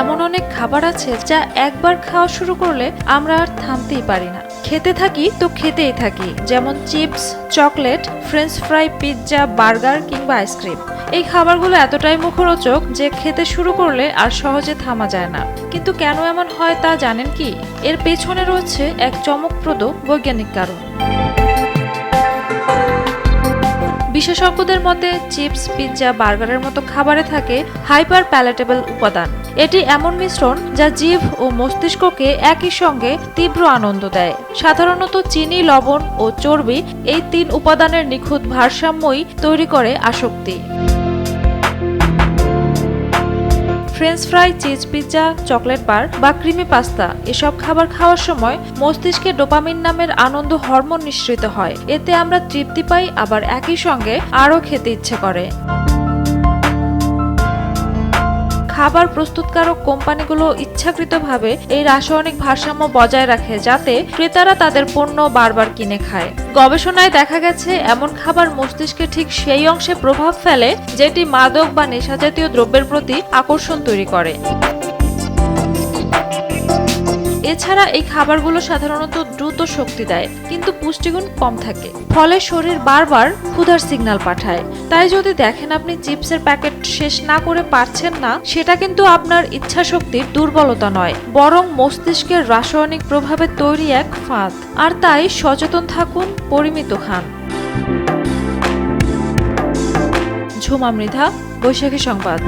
খাবার আছে যা একবার খাওয়া শুরু করলে আমরা আর থামতেই পারি না। খেতে থাকি তো খেতেই থাকি, যেমন chips, chocolate, french fry, pizza, burger কিংবা আইসক্রিম। এই খাবারগুলো এতটাই মুখরোচক যে খেতে শুরু করলে আর সহজে থামা যায় না। কিন্তু কেন এমন হয় তা জানেন কি? এর পেছনে রয়েছে এক চমকপ্রদ বৈজ্ঞানিক কারণ। বিশেষজ্ঞদের মতে চিপস, পিৎজা, বার্গারের মতো খাবারে থাকে হাইপার প্যালেটেবল উপাদান। এটি এমন মিশ্রণ যা জীব ও মস্তিষ্ককে একই সঙ্গে তীব্র আনন্দ দেয়। সাধারণত চিনি, লবণ ও চর্বি এই তিন উপাদানের নিখুঁত ভারসাম্যই তৈরি করে আসক্তি। French fry cheese pizza chocolate bar বা ক্রিমি পাস্তা এসব খাবার খাওয়ার সময় মস্তিষ্কে ডোপামিন নামের আনন্দ হরমোন নিঃসৃত হয়। এতে আমরা তৃপ্তি পাই, আবার একই সঙ্গে আরও খেতে ইচ্ছে করে। খাবার প্রস্তুতকারক কোম্পানিগুলো ইচ্ছাকৃতভাবে এই রাসায়নিক ভারসাম্য বজায় রাখে যাতে ক্রেতারা তাদের পণ্য বারবার কিনে খায়। গবেষণায় দেখা গেছে, এমন খাবার মস্তিষ্কে ঠিক সেই অংশে প্রভাব ফেলে যেটি মাদক বা নেশাজাতীয় দ্রব্যের প্রতি আকর্ষণ তৈরি করে। এছাড়া এই খাবারগুলো সাধারণত দ্রুত শক্তি দেয়, কিন্তু পুষ্টিগুণ কম থাকে। ফলে শরীর বারবার ক্ষুধার সিগন্যাল পাঠায়। তাই যদি দেখেন আপনি চিপসের প্যাকেট শেষ না করে পারছেন না, সেটা কিন্তু আপনার ইচ্ছা শক্তির দুর্বলতা নয়, বরং মস্তিষ্কের রাসায়নিক প্রভাবে তৈরি এক ফাঁদ। আর তাই সচেতন থাকুন, পরিমিত খান। ঝুমা মৃধা, বৈশাখী সংবাদ।